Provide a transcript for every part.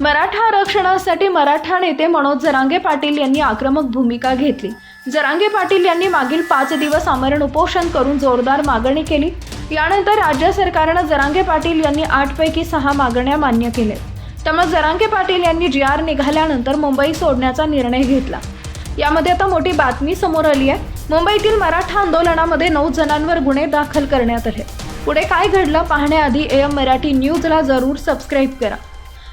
मराठा आरक्षणासाठी मराठा नेते मनोज जरांगे पाटील यांनी आक्रमक भूमिका घेतली. जरांगे पाटील यांनी मागील पाच दिवस आमरण उपोषण करून जोरदार मागणी केली. यानंतर राज्य सरकारनं जरांगे पाटील यांनी आठपैकी सहा मागण्या मान्य केल्या. त्यामुळे जरांगे पाटील यांनी जी आर निघाल्यानंतर मुंबई सोडण्याचा निर्णय घेतला. यामध्ये आता मोठी बातमी समोर आली आहे. मुंबईतील मराठा आंदोलनामध्ये नऊ जणांवर गुन्हे दाखल करण्यात आले. पुढे काय घडलं पाहण्याआधी एम मराठी न्यूजला जरूर सबस्क्राईब करा.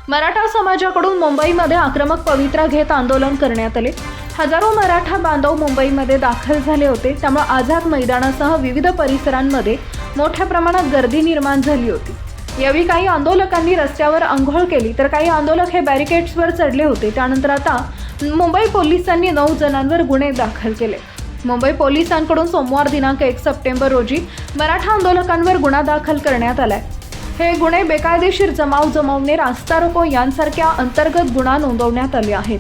मराठा समाजाकडून मुंबईमध्ये आक्रमक पवित्रा घेत आंदोलन करण्यात आले. हजारो मराठा बांधव मुंबईमध्ये दाखल झाले होते. त्यामुळे आझाद मैदानासह विविध परिसरांमध्ये मोठ्या प्रमाणात गर्दी निर्माण झाली होती. यावेळी काही आंदोलकांनी रस्त्यावर आंघोळ केली तर काही आंदोलक हे बॅरिकेड्सवर चढले होते. त्यानंतर आता मुंबई पोलिसांनी नऊ जणांवर गुन्हे दाखल केले. मुंबई पोलिसांकडून सोमवार दिनांक एक सप्टेंबर रोजी मराठा आंदोलकांवर गुन्हा दाखल करण्यात आलाय. हे गुन्हे बेकायदेशीर जमाव जमवणे रास्ता रोको यांसारख्या अंतर्गत गुन्हा नोंदवण्यात आले आहेत.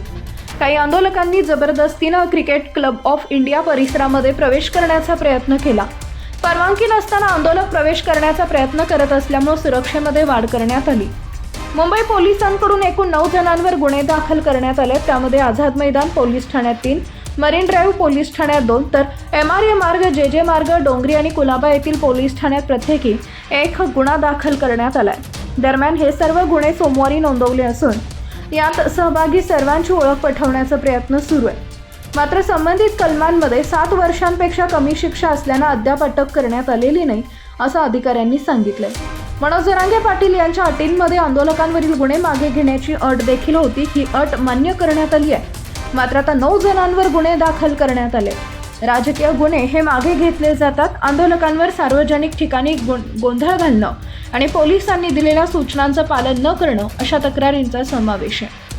काही आंदोलकांनी जबरदस्तीनं क्रिकेट क्लब ऑफ इंडिया परिसरामध्ये प्रवेश करण्याचा प्रयत्न केला. परवानगी नसताना आंदोलक प्रवेश करण्याचा प्रयत्न करत असल्यामुळे सुरक्षेमध्ये वाढ करण्यात आली. मुंबई पोलिसांकडून एकूण नऊ जणांवर गुन्हे दाखल करण्यात आले. त्यामध्ये आझाद मैदान पोलीस ठाण्यात तीन मरीन ड्राईव्ह पोलीस ठाण्यात दोन तर एम आर ए मार्ग जे जे मार्ग डोंगरी आणि कुलाबा येथील पोलीस ठाण्यात प्रत्येकी एक गुन्हा दाखल करण्यात आलाय. दरम्यान हे सर्व गुन्हे सोमवारी नोंदवले असून यात सहभागी सर्वांची ओळख पटवण्याचा प्रयत्न सुरू आहे. मात्र संबंधित कलमांमध्ये सात वर्षांपेक्षा कमी शिक्षा असल्यानं अद्याप अटक करण्यात आलेली नाही असं अधिकाऱ्यांनी सांगितलंय. मनोज जरांगे पाटील यांच्या अटींमध्ये आंदोलकांवरील गुन्हे मागे घेण्याची अट देखील होती. ही अट मान्य करण्यात आली आहे. मात्र आता नऊ जणांवर गुन्हे दाखल करण्यात आले. राजकीय गुन्हे हे मागे घेतले जातात. आंदोलकांवर सार्वजनिक ठिकाणी गोंधळ घालणं आणि पोलिसांनी दिलेल्या सूचनांचं पालन न करणं अशा तक्रारींचा समावेश आहे.